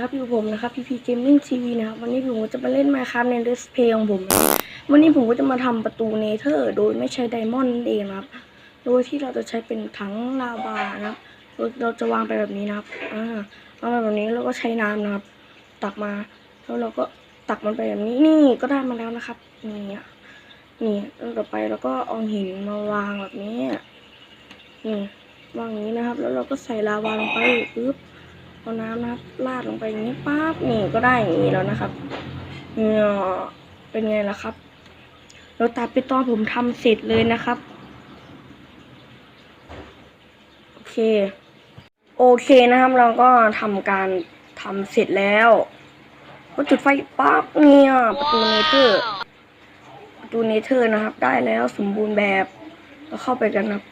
Gaming TV นะครับพีพีเกมมิ่งทีวีนะครับวันนี้ผมก็จะมาเล่น Minecraft ใน Let's Play ของผม วันนี้ผมก็จะมาทำประตูเนเธอร์ โดยไม่ใช้ไดมอนด์นั่นเองนะครับ โดยที่เราจะใช้เป็นถังลาวานะครับเราจะวางไปแบบนี้นะครับอ่าวางไปแบบนี้แล้วก็ใช้น้ำนะครับ ตักมา แล้วเราก็ตักมันไปแบบนี้นี่ก็ได้มาแล้วนะครับ นี่อะนี่แล้วต่อไปเราก็เอาหินมาวางแบบนี้นี่วางอย่างนี้นะครับ แล้วเราก็ใส่ลาวาลงไปปึ๊บ เอาน้ำนะครับราดลงไปอย่างนี้ปั๊บนี่ก็ได้อย่างนี้แล้วนะครับเนี่ยเป็นไงล่ะครับแล้วตาไปตอนผมทำเสร็จเลยนะครับ โอเค โอเคนะครับเราก็ทำการทำเสร็จแล้วก็จุดไฟปั๊บเนี่ยประตูเนเธอร์ประตูเนเธอร์นะครับ ได้แล้วสมบูรณ์แบบเราเข้าไปกันครับ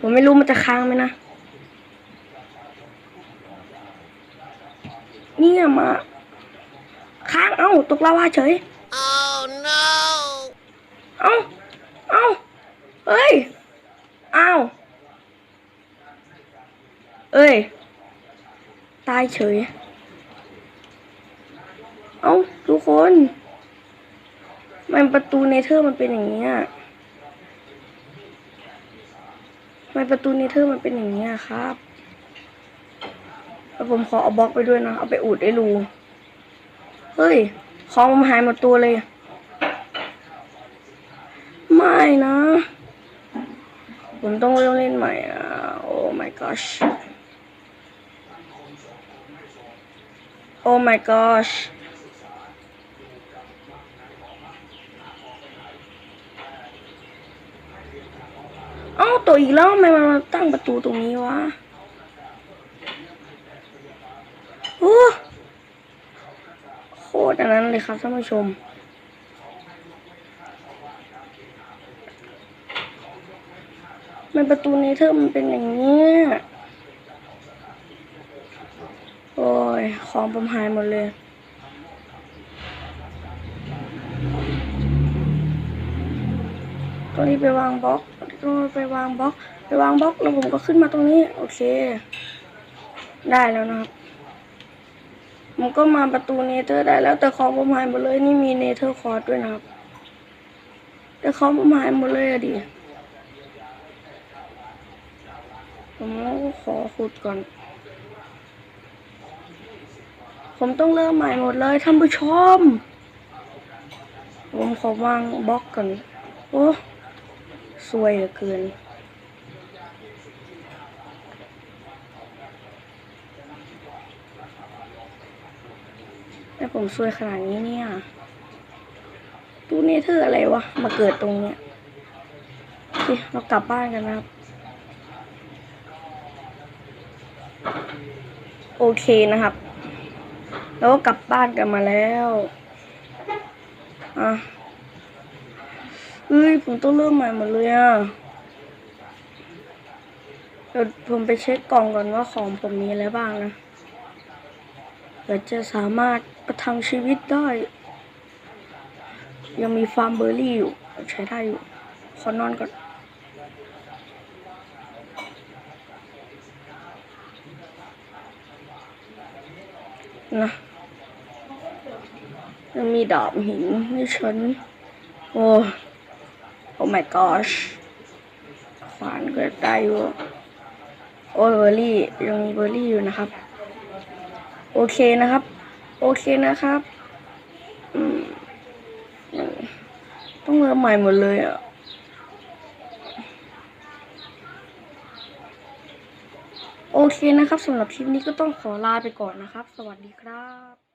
ผมไม่รู้มันจะค้างไหมนะ เนี่ยมา ค้างเอ้าตกลาวาเฉย Oh no! เอ้าเอ้าเอ้ยเอ้าเอ้ย ตายเฉย เอ้าทุกคน มันประตูเนเธอร์มันเป็นอย่างเงี้ยทำไมประตูเนเธอร์มันเป็นอย่างเงี้ยครับ แล้วผมขอเอาบล็อกไปด้วยนะ เอาไปอุดไอ้รูเฮ้ย ของผมหายหมดตัวเลย ไม่นะ ผมต้องเริ่มเล่นใหม่อะ โอ้ my gosh โอ้ my gosh เอ้าตัวอีกแล้วทำไมมันตั้งประตูตรงนี้วะ โอ้โคตรอันนั้นเลยครับท่านผู้ชม มันประตูเนเธอร์มันเป็นอย่างนี้โอ้ย ของผมหายหมดเลยตรงนี้ไปวางบล็อกตรงนี้ไปวางบล็อก ไปวางบล็อกแล้วผมก็ขึ้นมาตรงนี้ โอเค ได้แล้วนะครับ ผมก็มาประตูเนเธอร์ได้แล้วแต่ของผมหายหมดเลยนี่มีเนเธอร์คอร์ดด้วยนะครับ แต่ของผมหายหมดเลยอะดิผมขอขุดก่อน ผมต้องเริ่มใหม่หมดเลยท่านผู้ชม ผมขอวางบล็อกก่อน โอ้ สวยเหลือเกิน แต่ผมสวยขนาดนี้เนี่ย ตู้เนเธอร์อะไรวะ มาเกิดตรงเนี้ยโอเคเรากลับบ้านกันนะครับ โอเคนะครับ แล้วก็กลับบ้านกันมาแล้ว อะเอ้ย ผมต้องเริ่มใหม่หมดเลยอะเดี๋ยวผมไปเช็คกล่องก่อนว่าของผมมีอะไรบ้างนะ เผื่อจะสามารถประทังชีวิตได้ ยังมีฟาร์มเบอร์รี่อยู่ ใช้ได้อยู่ ขอนอนก่อนนะยังมีดาบหินให้ฉัน โอ้โอ้ my gosh ขวานก็ได้อยู่ โอ้เบอร์รี่ ยังมีเบอร์รี่อยู่นะครับ โอเคนะครับ โอเคนะครับอืมต้องเริ่มใหม่หมดเลยอะโอเคนะครับสำหรับคลิปนี้ก็ต้องขอลาไปก่อนนะครับ สวัสดีครับ